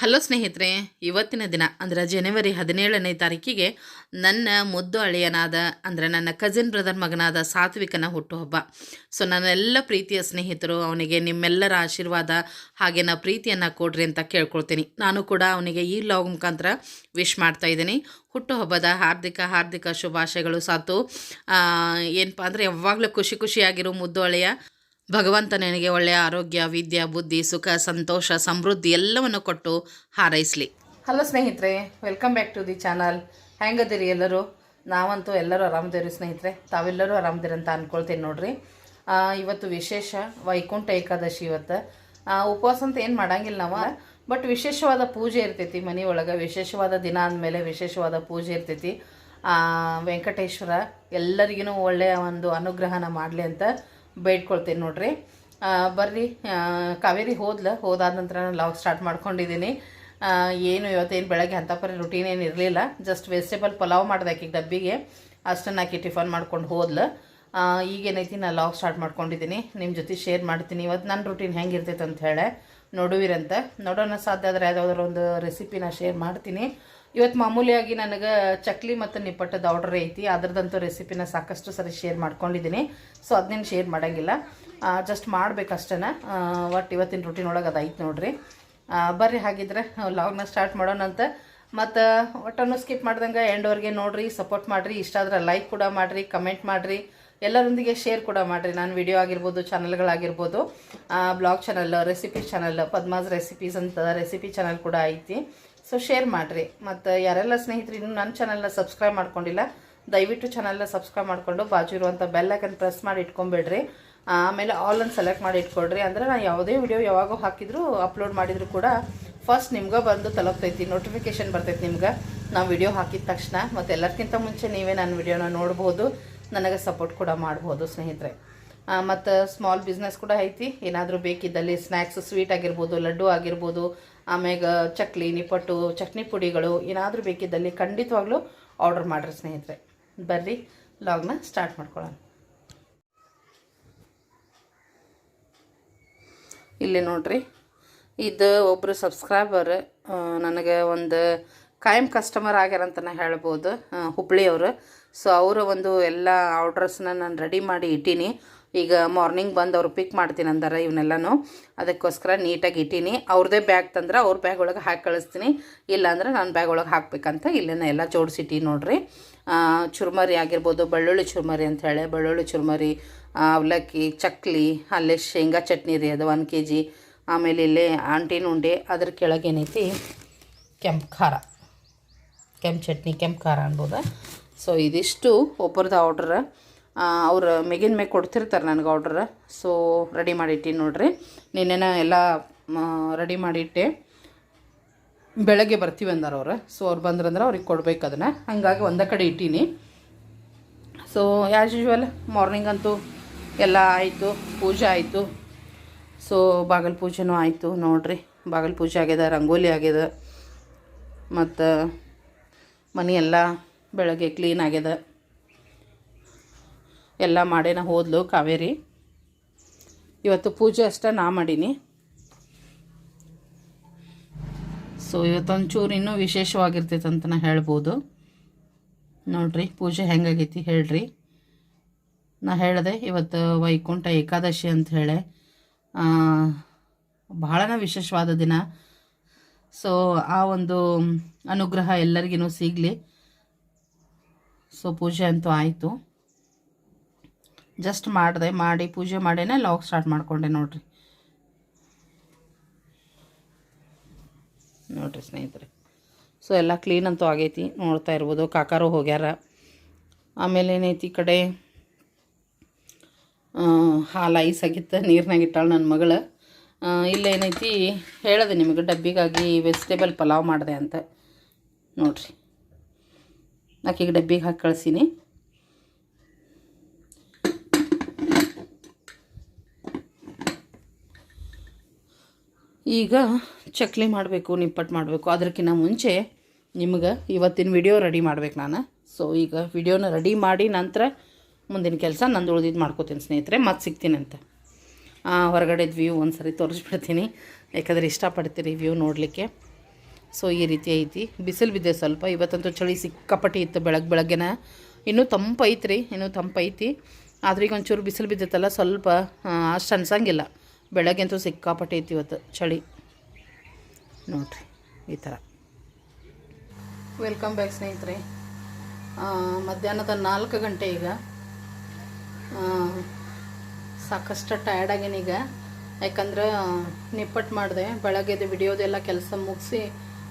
Hello ಸ್ನೇಹಿತರೆ, ಇವತ್ತಿನ ದಿನ, ಅಂದರೆ ಜನವರಿ ಹದಿನೇಳನೇ ತಾರೀಕಿಗೆ ನನ್ನ ಮುದ್ದು ಅಳಿಯನಾದ, ಅಂದರೆ ನನ್ನ ಕಸಿನ್ ಬ್ರದರ್ ಮಗನಾದ ಸಾತ್ವಿಕನ ಹುಟ್ಟುಹಬ್ಬ. ಸೊ ನನ್ನೆಲ್ಲ ಪ್ರೀತಿಯ ಸ್ನೇಹಿತರು, ಅವನಿಗೆ ನಿಮ್ಮೆಲ್ಲರ ಆಶೀರ್ವಾದ, ಹಾಗೆ ನಾ ಪ್ರೀತಿಯನ್ನು ಕೊಡ್ರಿ ಅಂತ ಕೇಳ್ಕೊಳ್ತೀನಿ. ನಾನು ಕೂಡ ಅವನಿಗೆ ಈ ಲಾಗ್ ಮುಖಾಂತರ ವಿಶ್ ಮಾಡ್ತಾ ಇದ್ದೀನಿ. ಹುಟ್ಟುಹಬ್ಬದ ಹಾರ್ದಿಕ ಹಾರ್ದಿಕ ಶುಭಾಶಯಗಳು ಸಾತು. ಏನಪ್ಪ ಅಂದರೆ, ಯಾವಾಗಲೂ ಖುಷಿ ಖುಷಿಯಾಗಿರೋ ಮುದ್ದು ಅಳಿಯ. ಭಗವಂತ ನನಗೆ ಒಳ್ಳೆಯ ಆರೋಗ್ಯ, ವಿದ್ಯೆ, ಬುದ್ಧಿ, ಸುಖ, ಸಂತೋಷ, ಸಮೃದ್ಧಿ ಎಲ್ಲವನ್ನು ಕೊಟ್ಟು ಹಾರೈಸಲಿ. ಹಲೋ ಸ್ನೇಹಿತರೆ, welcome back to the channel. ಹೆಂಗದಿರಿ ಎಲ್ಲರೂ? ನಾವಂತೂ ಎಲ್ಲರೂ ಆರಾಮದಿರಿ ಸ್ನೇಹಿತರೆ. ತಾವೆಲ್ಲರೂ ಆರಾಮದಿರಿ ಅಂತ ಅಂದ್ಕೊಳ್ತೀನಿ ನೋಡ್ರಿ. ಇವತ್ತು ವಿಶೇಷ ವೈಕುಂಠ ಏಕಾದಶಿ ಇವತ್ತು. ಉಪವಾಸ ಅಂತ ಏನು ಮಾಡಂಗಿಲ್ಲ ನಾವ. ಬಟ್ ವಿಶೇಷವಾದ ಪೂಜೆ ಇರ್ತೈತಿ ಮನೆಯೊಳಗೆ ವಿಶೇಷವಾದ ದಿನ ಅಂದಮೇಲೆ ವಿಶೇಷವಾದ ಪೂಜೆ ಇರ್ತೈತಿ. ವೆಂಕಟೇಶ್ವರ ಎಲ್ಲರಿಗೂ ಒಳ್ಳೆಯ ಒಂದು ಅನುಗ್ರಹನ ಮಾಡಲಿ ಅಂತ ಬೇಡ್ಕೊಳ್ತೀನಿ ನೋಡ್ರಿ. ಬರ್ರಿ. ಕಾವೇರಿ ಹೋದ್ಲ, ಹೋದಾದ ನಂತರ ನಾನು ಲಾಗ್ ಸ್ಟಾರ್ಟ್ ಮಾಡ್ಕೊಂಡಿದ್ದೀನಿ ಏನು ಇವತ್ತೇನು ಬೆಳಗ್ಗೆ ಅಂಥ ಪರಿ ರುಟೀನ್ ಏನು ಇರಲಿಲ್ಲ. ಜಸ್ಟ್ ವೆಜಿಟೇಬಲ್ ಪಲಾವ್ ಮಾಡಿದೆ ಆಕೆ ಡಬ್ಬಿಗೆ. ಅಷ್ಟನ್ನು ಆಕಿ ಟಿಫನ್ ಮಾಡ್ಕೊಂಡು ಹೋದ್ಲು. ಈಗೇನೈತಿ ನಾನು ಲಾಗ್ ಸ್ಟಾರ್ಟ್ ಮಾಡ್ಕೊಂಡಿದ್ದೀನಿ ನಿಮ್ಮ ಜೊತೆ ಶೇರ್ ಮಾಡ್ತೀನಿ. ಇವತ್ತು ನನ್ನ ರುಟೀನ್ ಹೆಂಗಿರ್ತೈತೆ ಅಂತ ಹೇಳಿ. ನೋಡುವಿರಂತ. ನೋಡೋಣ ಸಾಧ್ಯ ಆದರೆ ಯಾವುದಾದ್ರು ಒಂದು ರೆಸಿಪಿನ ಶೇರ್ ಮಾಡ್ತೀನಿ. ಇವತ್ತು ಮಾಮೂಲಿಯಾಗಿ ನನಗೆ ಚಕ್ಲಿ ಮತ್ತು ನಿಪ್ಪಟ್ಟದ ಆರ್ಡರ್ ಐತಿ. ಅದ್ರದ್ದಂತೂ ರೆಸಿಪಿನ ಸಾಕಷ್ಟು ಸರಿ ಶೇರ್ ಮಾಡ್ಕೊಂಡಿದ್ದೀನಿ ಸೊ ಅದನ್ನೇನು ಶೇರ್ ಮಾಡೋಂಗಿಲ್ಲ. ಜಸ್ಟ್ ಮಾಡಬೇಕಷ್ಟೇ ಒಟ್ಟು ಇವತ್ತಿನ ರೂಟೀನ್ ಒಳಗೆ ಅದು ಐತೆ ನೋಡ್ರಿ ಬರ್ರಿ ಹಾಗಿದ್ರೆ ಲಾಗ್ನ ಸ್ಟಾರ್ಟ್ ಮಾಡೋಣಂತ ಮತ್ತು ಒಟ್ಟನ್ನು ಸ್ಕಿಪ್ ಮಾಡ್ದಂಗೆ ಎಂಡ್ವರೆಗೆ ನೋಡ್ರಿ ಸಪೋರ್ಟ್ ಮಾಡಿರಿ. ಇಷ್ಟ ಆದ್ರೆ ಲೈಕ್ ಕೂಡ ಮಾಡಿರಿ ಕಮೆಂಟ್ ಮಾಡಿರಿ. ಎಲ್ಲರೊಂದಿಗೆ ಶೇರ್ ಕೂಡ ಮಾಡಿರಿ. ನಾನು ವಿಡಿಯೋ ಆಗಿರ್ಬೋದು ಚಾನಲ್ಗಳಾಗಿರ್ಬೋದು vlog channel recipe channel Padma's recipes ಅಂತ ರೆಸಿಪಿ ಚಾನಲ್ ಕೂಡ ಐತಿ. ಸೊ ಶೇರ್ ಮಾಡಿರಿ. ಮತ್ತು ಯಾರೆಲ್ಲ ಸ್ನೇಹಿತರು ಇನ್ನೂ ನನ್ನ ಚಾನಲ್ನ ಸಬ್ಸ್ಕ್ರೈಬ್ ಮಾಡ್ಕೊಂಡಿಲ್ಲ, ದಯವಿಟ್ಟು ಚಾನಲ್ನ ಸಬ್ಸ್ಕ್ರೈಬ್ ಮಾಡಿಕೊಂಡು ಬಾಜು ಇರುವಂಥ ಬೆಲ್ ಐಕನ್ ಪ್ರೆಸ್ ಮಾಡಿ ಇಟ್ಕೊಂಬೇಡ್ರಿ. ಆಮೇಲೆ ಆಲ್ ಅನ್ನು ಸೆಲೆಕ್ಟ್ ಮಾಡಿ ಇಟ್ಕೊಳ್ರಿ ಅಂದರೆ ನಾನು ಯಾವುದೇ ವಿಡಿಯೋ ಯಾವಾಗೂ ಹಾಕಿದ್ರು ಅಪ್ಲೋಡ್ ಮಾಡಿದ್ರು ಕೂಡ ಫಸ್ಟ್ ನಿಮ್ಗೆ ಬಂದು ತಲುಪ್ತೈತಿ ನೋಟಿಫಿಕೇಶನ್ ಬರ್ತೈತಿ ನಿಮ್ಗೆ. ನಾವು ವಿಡಿಯೋ ಹಾಕಿದ ತಕ್ಷಣ. ಮತ್ತು ಎಲ್ಲರಿಗಿಂತ ಮುಂಚೆ ನೀವೇ ನನ್ನ ವಿಡಿಯೋನ ನೋಡ್ಬೋದು. ನನಗೆ ಸಪೋರ್ಟ್ ಕೂಡ ಮಾಡ್ಬೋದು ಸ್ನೇಹಿತರೆ. ಮತ್ತು ಸ್ಮಾಲ್ ಬಿಸ್ನೆಸ್ ಕೂಡ ಐತಿ. ಏನಾದರೂ ಬೇಕಿದ್ದಲ್ಲಿ ಸ್ನ್ಯಾಕ್ಸ್ ಸ್ವೀಟ್ ಆಗಿರ್ಬೋದು, ಲಡ್ಡು ಆಗಿರ್ಬೋದು ಆಮೇಲೆ ಚಕ್ಲಿ, ನಿಪ್ಪಟ್ಟು, ಚಟ್ನಿ ಪುಡಿಗಳು ಏನಾದರೂ ಬೇಕಿದ್ದಲ್ಲಿ ಖಂಡಿತವಾಗ್ಲೂ ಆರ್ಡರ್ ಮಾಡಿರಿ ಸ್ನೇಹಿತರೆ. ಬರ್ರಿ ಲಾಗ್ನ ಸ್ಟಾರ್ಟ್ ಮಾಡ್ಕೊಳ್ಳೋಣ. ಇಲ್ಲಿ ನೋಡ್ರಿ, ಇದು ಒಬ್ಬರು ಸಬ್ಸ್ಕ್ರೈಬರ್ ನನಗೆ ಒಂದು ಕಾಯಂ ಕಸ್ಟಮರ್ ಆಗ್ಯಾರಂತನೇ ಹೇಳ್ಬೋದು ಹುಬ್ಳಿಯವರು ಸೊ ಅವರ. ಒಂದು ಎಲ್ಲ ಆರ್ಡ್ರಸ್ನ ನಾನು ರೆಡಿ ಮಾಡಿ ಇಟ್ಟೀನಿ. ಈಗ ಮಾರ್ನಿಂಗ್ ಬಂದು ಅವ್ರು ಪಿಕ್ ಮಾಡ್ತೀನಿ ಅಂದಾರ ಇವನ್ನೆಲ್ಲನೂ ಅದಕ್ಕೋಸ್ಕರ ನೀಟಾಗಿ ಇಟ್ಟೀನಿ. ಅವ್ರದೇ ಬ್ಯಾಗ್ ತಂದ್ರೆ ಅವ್ರ ಬ್ಯಾಗ್ ಒಳಗೆ ಹಾಕಿ ಕಳಿಸ್ತೀನಿ. ಇಲ್ಲಾಂದ್ರೆ ನಾನು ಬ್ಯಾಗ್ ಒಳಗೆ ಹಾಕ್ಬೇಕಂತ ಇಲ್ಲೇನ ಎಲ್ಲ ಜೋಡಿಸಿಟ್ಟಿ ನೋಡ್ರಿ. ಚುರುಮರಿ ಆಗಿರ್ಬೋದು, ಬೆಳ್ಳುಳ್ಳಿ ಚುರ್ಮರಿ ಅಂತ ಹೇಳಿ. ಬೆಳ್ಳುಳ್ಳಿ ಚುರ್ಮರಿ ಅವಲಕ್ಕಿ, ಚಕ್ಲಿ, ಅಲ್ಲೇ ಶೇಂಗಾ ಚಟ್ನಿ ರೀ ಅದು ಒನ್ ಕೆ ಜಿ ಆಮೇಲೆ ಇಲ್ಲಿ ಆಂಟಿನ ಉಂಡೆ ಅದ್ರ ಕೆಳಗೇನೈತಿ ಕೆಂಪು ಖಾರ. ಕೆಂಪು ಚಟ್ನಿ, ಕೆಂಪು ಖಾರ ಅನ್ಬೋದು? ಸೊ ಇದಿಷ್ಟು ಒಬ್ಬರದ ಆರ್ಡ್ರ ಅವ್ರು ಮೇಗಿನ ಮೇಲೆ ಕೊಡ್ತಿರ್ತಾರೆ ನನಗೆ ಆರ್ಡ್ರ ಸೊ ರೆಡಿ ಮಾಡಿಟ್ಟಿನಿ ನೋಡ್ರಿ. ನಿನ್ನೆನ ಎಲ್ಲ ರೆಡಿ ಮಾಡಿಟ್ಟೆ. ಬೆಳಗ್ಗೆ ಬರ್ತೀವಿ ಅಂದಾರ ಅವ್ರು. ಸೊ ಅವ್ರು ಬಂದ್ರಂದ್ರೆ ಅವ್ರಿಗೆ ಕೊಡ್ಬೇಕು ಅದನ್ನು. ಹಾಗಾಗಿ ಒಂದೇ ಕಡೆ ಇಟ್ಟೀನಿ. ಸೊ ಆ್ಯಸ್ ಯೂಶ್ವಲ್ ಮಾರ್ನಿಂಗ್ ಅಂತೂ ಎಲ್ಲ ಆಯಿತು, ಪೂಜೆ ಆಯಿತು. ಸೊ ಬಾಗಲ್ ಪೂಜೆನೂ ಆಯಿತು ನೋಡ್ರಿ. ಬಾಗಲ್ ಪೂಜೆ ಆಗ್ಯದ, ರಂಗೋಲಿ ಆಗ್ಯದ. ಮತ್ತು ಮನೆ ಎಲ್ಲ ಬೆಳಗ್ಗೆ ಕ್ಲೀನ್ ಆಗ್ಯದ. ಎಲ್ಲ ಮಾಡೇನ ಹೋದ್ಲು ಕಾವೇರಿ. ಇವತ್ತು ಪೂಜೆ ಅಷ್ಟೇ ನಾ ಮಾಡೀನಿ. ಸೊ ಇವತ್ತೊಂಚೂರು ಇನ್ನೂ ವಿಶೇಷವಾಗಿರ್ತೈತೆ ಅಂತ ನಾ ಹೇಳ್ಬೋದು. ನೋಡ್ರಿ, ಪೂಜೆ ಹೆಂಗಾಗೈತಿ ಹೇಳ್ರಿ. ನಾ ಹೇಳಿದೆ, ಇವತ್ತು ವೈಕುಂಠ ಏಕಾದಶಿ ಅಂತ ಹೇಳಿ. ಬಹಳನ ವಿಶೇಷವಾದ ದಿನ. ಸೊ ಆ ಒಂದು ಅನುಗ್ರಹ ಎಲ್ಲರಿಗೂ ಸಿಗಲಿ. ಸೊ ಪೂಜೆ ಅಂತೂ ಆಯಿತು. ಜಸ್ಟ್ ಮಾಡಿದೆ, ಮಾಡಿ, ಪೂಜೆ ಮಾಡೇನೆ ಲಾಗ್ ಸ್ಟಾರ್ಟ್ ಮಾಡಿಕೊಂಡೆ ನೋಡ್ರಿ. ನೋಡ್ರಿ ಸ್ನೇಹಿತರೆ. ಸೊ ಎಲ್ಲ ಕ್ಲೀನ್ ಅಂತೂ ಆಗೈತಿ, ನೋಡ್ತಾ ಇರ್ಬೋದು. ಕಾಕಾರು ಹೋಗ್ಯಾರ. ಆಮೇಲೆ ಏನೈತಿ ಈ ಕಡೆ? ಹಾಲು ಐಸ್ ಆಗಿತ್ತು, ನೀರ್ನಾಗ ಇಟ್ಟಾಳು ನನ್ನ ಮಗಳು. ಇಲ್ಲೇನೈತಿ ಹೇಳಿದೆ ನಿಮಗೆ ಡಬ್ಬಿಗಾಗಿ ವೆಜಿಟೇಬಲ್ ಪಲಾವ್ ಮಾಡಿದೆ ಅಂತ. ನೋಡಿರಿ. ಆಕೆಗೆ ಡಬ್ಬಿಗೆ ಹಾಕಿ ಕಳಿಸೀನಿ. ಈಗ ಚಕ್ಲಿ ಮಾಡಬೇಕು ನಿಪ್ಪಟ್ಟು ಮಾಡಬೇಕು. ಅದಕ್ಕಿಂತ ಮುಂಚೆ ನಿಮ್ಗೆ ಇವತ್ತಿನ ವಿಡಿಯೋ ರೆಡಿ ಮಾಡ್ಬೇಕು ನಾನು. ಸೊ ಈಗ ವಿಡಿಯೋನ ರೆಡಿ ಮಾಡಿ ನಂತರ ಮುಂದಿನ ಕೆಲಸ ನಂದು ಉಳಿದಿದ್ದು ಮಾಡ್ಕೋತೀನಿ ಸ್ನೇಹಿತರೆ. ಮತ್ತೆ ಸಿಗ್ತೀನಿ ಅಂತ. ಹೊರಗಡೆದ ವ್ಯೂ ಒಂದು ಸರಿ ತೋರಿಸ್ಬಿಡ್ತೀನಿ. ಯಾಕಂದರೆ ಇಷ್ಟಪಡ್ತೀರಿ ವ್ಯೂ ನೋಡಲಿಕ್ಕೆ. ಸೊ ಈ ರೀತಿ ಐತಿ. ಬಿಸಿಲು ಬಿದ್ದೆ ಸ್ವಲ್ಪ. ಇವತ್ತಂತೂ ಚಳಿ ಸಿಕ್ಕಾಪಟ್ಟಿ ಇತ್ತು ಬೆಳಗ್ಗೆ ಬೆಳಗ್ಗೆನ. ಇನ್ನೂ ತಂಪೈತೆ ರೀ ಇನ್ನೂ ತಂಪೈತಿ ಆದ್ರೆ ಈಗ ಒಂಚೂರು ಬಿಸಿಲು ಬಿದ್ದೈತಲ್ಲ, ಸ್ವಲ್ಪ ಅಷ್ಟು ಅನ್ಸಂಗಿಲ್ಲ. ಬೆಳಗ್ಗೆ ಅಂತೂ ಸಿಕ್ಕಾಪಟ್ಟಿ ಐತಿ ಇವತ್ತು ಚಳಿ. ನೋಡ್ರಿ, ಈ ಥರ ವೆಲ್ಕಮ್ ಬ್ಯಾಕ್ ಸ್ನೇಹಿತರೆ. ಮಧ್ಯಾಹ್ನದ ನಾಲ್ಕು ಗಂಟೆ ಈಗ. ಸಾಕಷ್ಟು ಟಯರ್ಡ್ ಈಗ. ಯಾಕಂದ್ರೆ, ನಿಪ್ಪಟ್ಟು ಮಾಡಿದೆ ಬೆಳಗ್ಗೆದು ವಿಡಿಯೋದೆಲ್ಲ ಕೆಲಸ ಮುಗಿಸಿ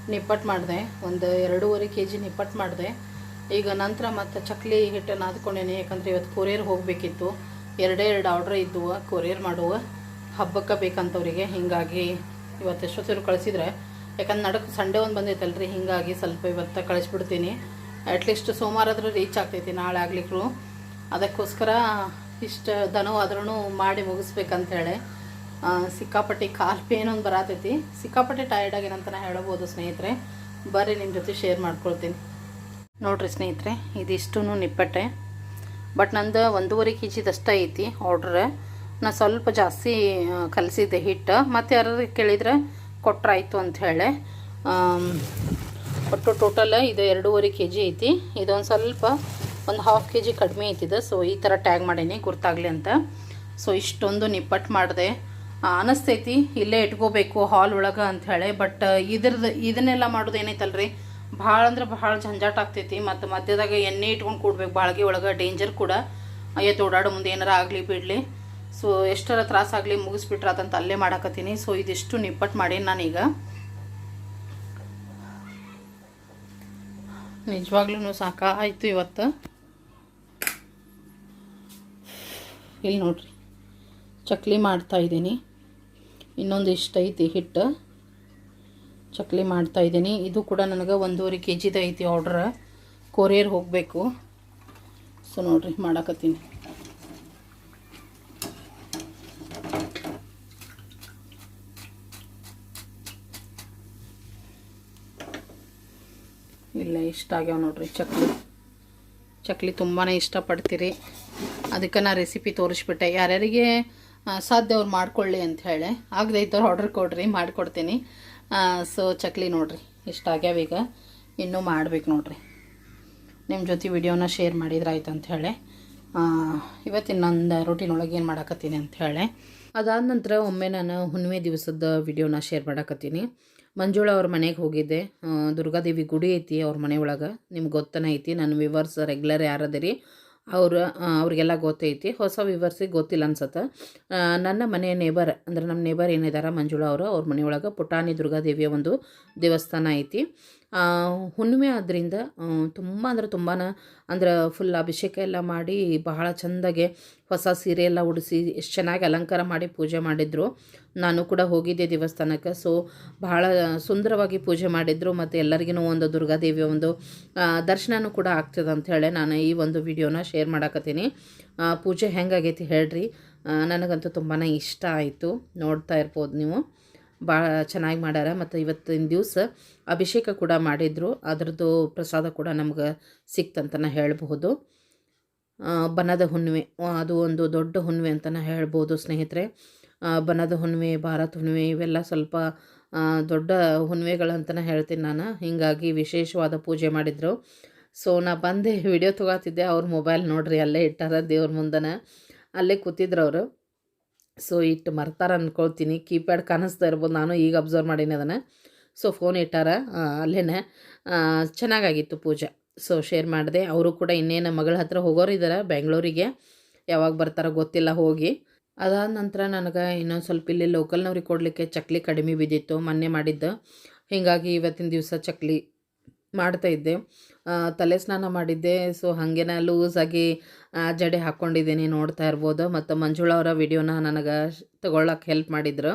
ನಿಪ್ಪಟ್ಟು ಮಾಡಿದೆ. ಒಂದು ಎರಡೂವರೆ ಕೆ ಜಿ ನಿಪ್ಪಟ್ಟು ಮಾಡಿದೆ. ಈಗ ನಂತರ ಮತ್ತೆ ಚಕ್ಲಿ ಹಿಟ್ಟು ನಾದ್ಕೊಂಡೇನೆ ಯಾಕಂದರೆ ಇವತ್ತು ಕೊರಿಯರ್ ಹೋಗಬೇಕಿತ್ತು. ಎರಡೇ ಎರಡು ಆರ್ಡ್ರ್ ಇದ್ವು ಕೊರಿಯರ್ ಮಾಡುವ ಹಬ್ಬಕ್ಕೆ ಬೇಕಂತವ್ರಿಗೆ. ಹೀಗಾಗಿ ಇವತ್ತು ಎಷ್ಟೊತ್ತಿರು ಕಳಿಸಿದ್ರೆ. ಯಾಕಂದ್ರೆ ನಡಕ್ಕೆ ಸಂಡೇ ಒಂದು ಬಂದೈತಲ್ರಿ, ಹೀಗಾಗಿ ಸ್ವಲ್ಪ ಇವತ್ತು ಕಳಿಸ್ಬಿಡ್ತೀನಿ. ಅಟ್ಲೀಸ್ಟ್ ಸೋಮವಾರ ಆದರೂ ರೀಚ್ ಆಗ್ತೈತಿ ನಾಳೆ ಆಗ್ಲಿಕ್ಕೂ ಅದಕ್ಕೋಸ್ಕರ ಇಷ್ಟು ದನವಾದ್ರೂ ಮಾಡಿ ಮುಗಿಸ್ಬೇಕಂತೇಳಿ ಸಿಕ್ಕಾಪಟ್ಟೆ ಕಾಲು ಪೇನ್ ಒಂದು ಬರತೈತಿ. ಸಿಕ್ಕಾಪಟ್ಟೆ ಟಯರ್ಡ್ ಆಗೇನಂತ ಹೇಳ್ಬೋದು ಸ್ನೇಹಿತರೆ. ಬರ್ರಿ ನಿಮ್ಮ ಜೊತೆ ಶೇರ್ ಮಾಡ್ಕೊಳ್ತೀನಿ. ನೋಡಿರಿ ಸ್ನೇಹಿತರೆ ಇದಿಷ್ಟು ನಿಪ್ಪಟ್ಟೆ. ಬಟ್ ನಂದು ಒಂದೂವರೆ ಕೆ ಜಿದಷ್ಟೇ ಐತಿ ಆರ್ಡ್ರ್ ನಾ ಸ್ವಲ್ಪ ಜಾಸ್ತಿ ಕಲಿಸಿದ್ದೆ ಹಿಟ್ಟು. ಮತ್ತು ಯಾರು ಕೇಳಿದ್ರೆ ಹೇಳಿ. ಆಮ್, ಒಟ್ಟು ಟೋಟಲ್ ಇದು ಎರಡೂವರೆ ಕೆ ಜಿ ಐತಿ. ಇದೊಂದು ಸ್ವಲ್ಪ ಒಂದು ಹಾಫ್ ಕೆ ಜಿ ಕಡಿಮೆ ಐತಿದೆ ಸೊ ಈ ಥರ ಟ್ಯಾಗ್ ಮಾಡೇನಿ, ಗುರ್ತಾಗಲಿ ಅಂತ. ಸೊ ಇಷ್ಟೊಂದು ನಿಪ್ಪಟ್ಟು ಮಾಡಿದೆ. ಅನಿಸ್ತೈತಿ, ಇಲ್ಲೇ ಇಟ್ಕೋಬೇಕು ಹಾಲ್ ಒಳಗೆ ಅಂತ ಹೇಳಿ. ಬಟ್ ಇದ್ರದ್ದು ಇದನ್ನೆಲ್ಲ ಮಾಡೋದು ಏನೈತಲ್ರಿ? ಭಾಳ ಅಂದ್ರೆ ಭಾಳ ಜಂಜಾಟ ಆಗ್ತೈತಿ. ಮತ್ತು ಮಧ್ಯದಾಗ ಎಣ್ಣೆ ಇಟ್ಕೊಂಡು ಕೂಡ್ಬೇಕು. ಬಾಳ್ಗೆ ಒಳಗೆ ಡೇಂಜರ್ ಕೂಡ. ಅಯ್ಯತ್ತು ಓಡಾಡೋ ಮುಂದೆ ಏನಾರ ಆಗಲಿ ಬಿಡಲಿ. ಸೊ ಎಷ್ಟರ ತ್ರಾಸಾಗಲಿ ಮುಗಿಸ್ಬಿಟ್ರೆ ಅದಂತ ಅಲ್ಲೇ ಮಾಡಾಕತ್ತೀನಿ. ಸೊ ಇದಿಷ್ಟು ನಿಪ್ಪಟ್ಟು ಮಾಡೀನಿ ನಾನೀಗ. ನಿಜವಾಗ್ಲೂ ಸಾಕಾಯಿತು ಇವತ್ತು. ಇಲ್ಲಿ ನೋಡ್ರಿ. ಚಕ್ಲಿ ಮಾಡ್ತಾ ಇದ್ದೀನಿ. ಇನ್ನೊಂದು ಇಷ್ಟು ಐತಿ ಹಿಟ್ಟು. ಚಕ್ಲಿ ಮಾಡ್ತಾ ಇದ್ದೀನಿ. ಇದು ಕೂಡ ನನಗೆ ಒಂದೂವರೆ ಕೆ ಜಿದ ಐತಿ ಆರ್ಡ್ರ ಕೊರಿಯರ್ ಹೋಗಬೇಕು. ಸೊ ನೋಡ್ರಿ, ಮಾಡಾಕತ್ತೀನಿ. ಇಲ್ಲ, ಇಷ್ಟ ಆಗ್ಯಾವ ನೋಡ್ರಿ ಚಕ್ಲಿ. ಚಕ್ಲಿ ತುಂಬಾ ಇಷ್ಟಪಡ್ತೀರಿ. ಅದಕ್ಕೆ ನಾ ರೆಸಿಪಿ ತೋರಿಸ್ಬಿಟ್ಟೆ. ಯಾರ್ಯಾರಿಗೆ ಸಾಧ್ಯ ಅವ್ರು ಮಾಡ್ಕೊಳ್ಳಿ ಅಂತ ಹೇಳಿ. ಆಗದೆ ಇದ್ದವ್ರು ಆರ್ಡ್ರ್ ಕೊಡ್ರಿ, ಮಾಡಿಕೊಡ್ತೀನಿ. ಸೊ ಚಕ್ಲಿ ನೋಡ್ರಿ. ಇಷ್ಟ ಆಗ್ಯಾವ ಈಗ. ಇನ್ನೂ ಮಾಡ್ಬೇಕು ನೋಡ್ರಿ. ನಿಮ್ಮ ಜೊತೆ ವಿಡಿಯೋನ ಶೇರ್ ಮಾಡಿದ್ರೆ ಆಯ್ತು ಅಂತ ಹೇಳಿ. ಇವತ್ತಿನ ನಂದು ರೂಟೀನ್ ಒಳಗೆ ಏನು ಮಾಡಾಕತ್ತೀನಿ ಅಂತ ಹೇಳಿ. ಅದಾದ ನಂತರ ಒಮ್ಮೆ ನಾನು ಹುಣ್ಣಿಮೆ ದಿವಸದ ವಿಡಿಯೋನ ಶೇರ್ ಮಾಡಾಕತ್ತೀನಿ. ಮಂಜುಳ ಅವ್ರ ಮನೆಗೆ ಹೋಗಿದ್ದೆ. ದುರ್ಗಾದೇವಿ ಗುಡಿ ಐತಿ ಅವ್ರ ಮನೆ ಒಳಗೆ. ನಿಮ್ಗೆ ಗೊತ್ತನೇ ಐತಿ. ನನ್ನ ವಿವರ್ಸ್ ರೆಗ್ಯುಲರ್ ಯಾರದಿರಿ? ಅವ್ರ ಅವ್ರಿಗೆಲ್ಲ ಗೊತ್ತೈತಿ. ಹೊಸ ವಿವರ್ಸಿಗೆ ಗೊತ್ತಿಲ್ಲ ಅನ್ಸತ್ತೆ. ನನ್ನ ಮನೆ ನೇಬರ್ ಅಂದ್ರೆ ನಮ್ಮ ನೇಬರ್ ಏನಿದ್ದಾರೆ ಮಂಜುಳಾ ಅವರು, ಅವ್ರ ಮನೆಯೊಳಗೆ ಪುಟಾಣಿ ದುರ್ಗಾದೇವಿಯ ಒಂದು ದೇವಸ್ಥಾನ ಐತಿ. ಹುಣ್ಣಿಮೆ ಆದ್ದರಿಂದ ತುಂಬ ಅಂದ್ರೆ ತುಂಬಾ ಅಂದ್ರೆ ಫುಲ್ ಅಭಿಷೇಕ ಎಲ್ಲ ಮಾಡಿ ಬಹಳ ಚೆಂದಾಗೆ ಹೊಸ ಸೀರೆ ಎಲ್ಲ ಉಡಿಸಿ ಎಷ್ಟು ಚೆನ್ನಾಗಿ ಅಲಂಕಾರ ಮಾಡಿ ಪೂಜೆ ಮಾಡಿದ್ರು. ನಾನು ಕೂಡ ಹೋಗಿದ್ದೆ ದೇವಸ್ಥಾನಕ್ಕೆ ಸೊ ಬಹಳ ಸುಂದರವಾಗಿ ಪೂಜೆ ಮಾಡಿದ್ರು. ಮತ್ತು ಎಲ್ಲರಿಗೂ ಒಂದು ದುರ್ಗಾದೇವಿಯ ಒಂದು ದರ್ಶನವೂ ಕೂಡ ಆಗ್ತದೆ ಅಂಥೇಳಿ ನಾನು ಈ ಒಂದು ವಿಡಿಯೋನ ಶೇರ್ ಮಾಡಾಕತ್ತೀನಿ. ಪೂಜೆ ಹೆಂಗಾಗೈತಿ ಹೇಳ್ರಿ. ನನಗಂತೂ ತುಂಬಾ ಇಷ್ಟ ಆಯಿತು. ನೋಡ್ತಾ ಇರ್ಬೋದು ನೀವು. ಭಾಳ ಚೆನ್ನಾಗಿ ಮಾಡ್ಯಾರ. ಮತ್ತು ಇವತ್ತಿನ ದಿವಸ ಅಭಿಷೇಕ ಕೂಡ ಮಾಡಿದರು. ಅದರದ್ದು ಪ್ರಸಾದ ಕೂಡ ನಮ್ಗೆ ಸಿಕ್ತಂತನ ಹೇಳಬಹುದು. ಬನದ ಹುಣ್ಣಿಮೆ ಅದು ಒಂದು ದೊಡ್ಡ ಹುಣ್ಣಿಮೆ ಅಂತಲೇ ಹೇಳ್ಬೋದು ಸ್ನೇಹಿತರೆ. ಬನದ ಹುಣ್ಣಿಮೆ, ಭಾರತ ಹುಣ್ಣಿಮೆ ಇವೆಲ್ಲ ಸ್ವಲ್ಪ ದೊಡ್ಡ ಹುಣ್ಣಿಮೆಗಳಂತಲೇ ಹೇಳ್ತೀನಿ ನಾನು. ಹೀಗಾಗಿ ವಿಶೇಷವಾದ ಪೂಜೆ ಮಾಡಿದರು. ಸೊ, ನಾ ಬಂದೆ ವಿಡಿಯೋ ತೊಗೊತಿದ್ದೆ. ಅವ್ರ ಮೊಬೈಲ್ ನೋಡ್ರಿ, ಅಲ್ಲೇ ಇಟ್ಟಾರ ದೇವ್ರ ಮುಂದನ. ಅಲ್ಲೇ ಕೂತಿದ್ರು ಅವರು. ಸೊ ಇಟ್ಟು ಮರ್ತಾರ ಅಂದ್ಕೊಳ್ತೀನಿ ಕೀಪ್ಯಾಡ್ ಕಾಣಿಸ್ತಾ ಇರ್ಬೋದು. ನಾನು ಈಗ ಅಬ್ಸರ್ವ್ ಮಾಡೀನಿ ಅದನ್ನು. ಸೊ ಫೋನ್ ಇಟ್ಟಾರ ಅಲ್ಲೇ ಚೆನ್ನಾಗಾಗಿತ್ತು ಪೂಜೆ. ಸೊ ಶೇರ್ ಮಾಡಿದೆ. ಅವರು ಕೂಡ ಇನ್ನೇನು ಮಗಳ ಹತ್ರ ಹೋಗೋರು ಇದ್ದಾರೆ ಬೆಂಗಳೂರಿಗೆ ಯಾವಾಗ ಬರ್ತಾರೋ ಗೊತ್ತಿಲ್ಲ ಹೋಗಿ. ಅದಾದ ನಂತರ ನನಗೆ ಇನ್ನೊಂದು ಸ್ವಲ್ಪ ಇಲ್ಲಿ ಲೋಕಲ್ನವ್ರಿಗೆ ಕೊಡಲಿಕ್ಕೆ ಚಕ್ಲಿ ಕಡಿಮೆ ಬಿದ್ದಿತ್ತು. ಮೊನ್ನೆ ಮಾಡಿದ್ದು. ಹೀಗಾಗಿ ಇವತ್ತಿನ ದಿವಸ ಚಕ್ಲಿ ಮಾಡ್ತಾ ಇದ್ದೆ. ಆ, ತಲೆ ಸ್ನಾನ ಮಾಡಿದ್ದೆ. ಸೊ ಹಾಗೇನ ಲೂಸಾಗಿ ಜಡೆ ಹಾಕ್ಕೊಂಡಿದ್ದೀನಿ ನೋಡ್ತಾ ಇರ್ಬೋದು. ಮತ್ತು ಮಂಜುಳ ಅವರ ವಿಡಿಯೋನ ನನಗೆ ತಗೊಳ್ಳೋಕೆ ಹೆಲ್ಪ್ ಮಾಡಿದ್ರು.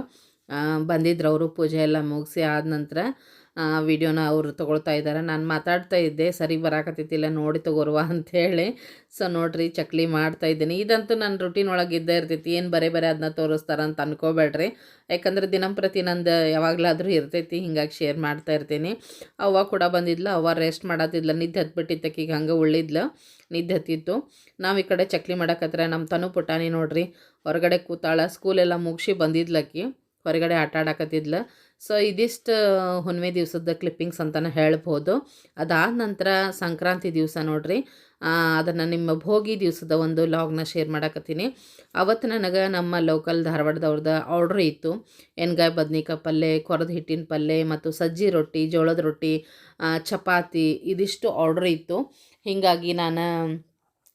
ಬಂದಿದ್ರು ಅವರು, ಪೂಜೆ ಎಲ್ಲ ಮುಗಿಸಿ ಆದ ನಂತರ ವಿಡಿಯೋನ ಅವರು ತೊಗೊಳ್ತಾ ಇದ್ದಾರೆ. ನಾನು ಮಾತಾಡ್ತಾ ಇದ್ದೆ ಸರಿ ಬರಾಕತ್ತಿತ್ತಿಲ್ಲ, ನೋಡಿ ತಗೋರುವ ಅಂಥೇಳಿ ಸೊ ನೋಡಿರಿ, ಚಕ್ಲಿ ಮಾಡ್ತಾ ಇದ್ದೀನಿ. ಇದಂತೂ ನನ್ನ ರುಟೀನ್ ಒಳಗೆ ಇದ್ದೇ ಇರ್ತೈತಿ. ಏನು ಬರೇ ಬರೇ ಅದನ್ನ ತೋರಿಸ್ತಾರ ಅಂತ ಅನ್ಕೋಬೇಡ್ರಿ. ಯಾಕಂದ್ರೆ ದಿನಂಪ್ರತಿ ನಂದು ಯಾವಾಗಲಾದರೂ ಇರ್ತೈತಿ. ಹಿಂಗಾಗಿ ಶೇರ್ ಮಾಡ್ತಾ ಇರ್ತೀನಿ. ಅವ್ವ ಕೂಡ ಬಂದಿದ್ಲು. ಅವ್ವ ರೆಸ್ಟ್ ಮಾಡತ್ತಿದ್ಲ ನಿದ್ದೆ ಹತ್ಬಿಟ್ಟಿತ್ತು ಈಗ ಹಂಗೆ ಉಳ್ಳಿದ್ಲು ನಿದ್ದೆ ಹತ್ತಿತ್ತು. ನಾವು ಈ ಕಡೆ ಚಕ್ಲಿ ಮಾಡಕತ್ತರೆ ನಮ್ಮ ತನು ಪುಟಾಣಿ ನೋಡ್ರಿ. ಹೊರಗಡೆ ಕೂತಾಳ. ಸ್ಕೂಲೆಲ್ಲ ಮುಗಿಸಿ ಬಂದಿದ್ಲಕ್ಕಿ ಹೊರಗಡೆ ಆಟ ಆಡಕತ್ತಿದ್ಲು. ಸೊ ಇದಿಷ್ಟು ಹುಣ್ಮೆ ದಿವಸದ ಕ್ಲಿಪ್ಪಿಂಗ್ಸ್ ಅಂತಲೇ ಹೇಳ್ಬೋದು. ಅದಾದ ನಂತರ ಸಂಕ್ರಾಂತಿ ದಿವಸ ನೋಡ್ರಿ. ಅದನ್ನು ನಿಮ್ಮ ಭೋಗಿ ದಿವಸದ ಒಂದು ಲಾಗ್ನ ಶೇರ್ ಮಾಡಕತ್ತೀನಿ. ಅವತ್ತು ನನಗೆ ನಮ್ಮ ಲೋಕಲ್ ಧಾರವಾಡದವ್ರದ್ದು ಆರ್ಡ್ರ್ ಇತ್ತು. ಎಣ್ಗಾಯಿ ಬದ್ನಿಕಾಯಿ ಪಲ್ಯ ಕೊರದ ಹಿಟ್ಟಿನ ಪಲ್ಯ ಮತ್ತು ಸಜ್ಜಿ ರೊಟ್ಟಿ, ಜೋಳದ ರೊಟ್ಟಿ ಚಪಾತಿ ಇದಿಷ್ಟು ಆರ್ಡ್ರ್ ಇತ್ತು. ಹೀಗಾಗಿ ನಾನು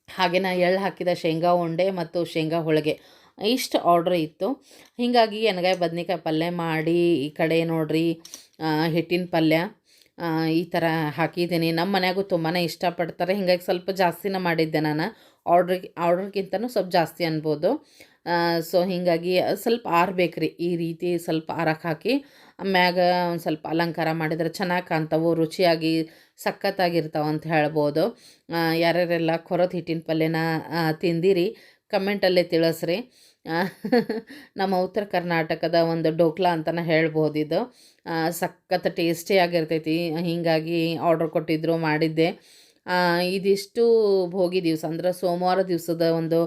ಹಾಗೆ ನಾ ಎಳ್ಳು ಹಾಕಿದ ಶೇಂಗಾ ಉಂಡೆ ಮತ್ತು ಶೇಂಗಾ ಹೋಳಿಗೆ. ಇಷ್ಟು ಆರ್ಡ್ರ್ ಇತ್ತು. ಹೀಗಾಗಿ ಎಣ್ಗಾಯಿ ಬದ್ನಿಕಾಯಿ ಪಲ್ಯ ಮಾಡಿ ಈ ಕಡೆ ನೋಡ್ರಿ ಹಿಟ್ಟಿನ ಪಲ್ಯ ಈ ಥರ ಹಾಕಿದ್ದೀನಿ. ನಮ್ಮ ಮನೆಯಾಗೂ ತುಂಬಾ ಇಷ್ಟಪಡ್ತಾರೆ. ಹೀಗಾಗಿ ಸ್ವಲ್ಪ ಜಾಸ್ತಿನೇ ಮಾಡಿದ್ದೆ ನಾನು. ಆರ್ಡ್ರ್ ಆರ್ಡ್ರ್ಗಿಂತನೂ ಸ್ವಲ್ಪ ಜಾಸ್ತಿ ಅನ್ಬೋದು. ಸೊ ಹೀಗಾಗಿ ಸ್ವಲ್ಪ ಆರಬೇಕ್ರಿ ಈ ರೀತಿ ಸ್ವಲ್ಪ ಆರಕ್ಕೆ ಹಾಕಿ, ಮ್ಯಾಗ ಒಂದು ಸ್ವಲ್ಪ ಅಲಂಕಾರ ಮಾಡಿದ್ರೆ ಚೆನ್ನಾಗಿ ಕಾಣ್ತಾವು, ರುಚಿಯಾಗಿ ಸಖತ್ತಾಗಿರ್ತಾವೆ ಅಂತ ಹೇಳ್ಬೋದು ಯಾರ್ಯಾರೆಲ್ಲ ಕೊರೋದು ಹಿಟ್ಟಿನ ಪಲ್ಯನ ತಿಂದಿರಿ ಕಮೆಂಟಲ್ಲೇ ತಿಳಿಸ್ರಿ. ನಮ್ಮ ಉತ್ತರ ಕರ್ನಾಟಕದ ಒಂದು ಡೋಕ್ಲಾ ಅಂತಲೇ ಹೇಳ್ಬೋದು ಇದು. ಸಖತ್ ಟೇಸ್ಟಿಯಾಗಿರ್ತೈತಿ ಹೀಗಾಗಿ ಆರ್ಡ್ರ್ ಕೊಟ್ಟಿದ್ದರು ಮಾಡಿದ್ದೆ. ಇದಿಷ್ಟು ಭೋಗಿ ದಿವಸ ಅಂದ್ರೆ ಸೋಮವಾರ ದಿವಸದ ಒಂದು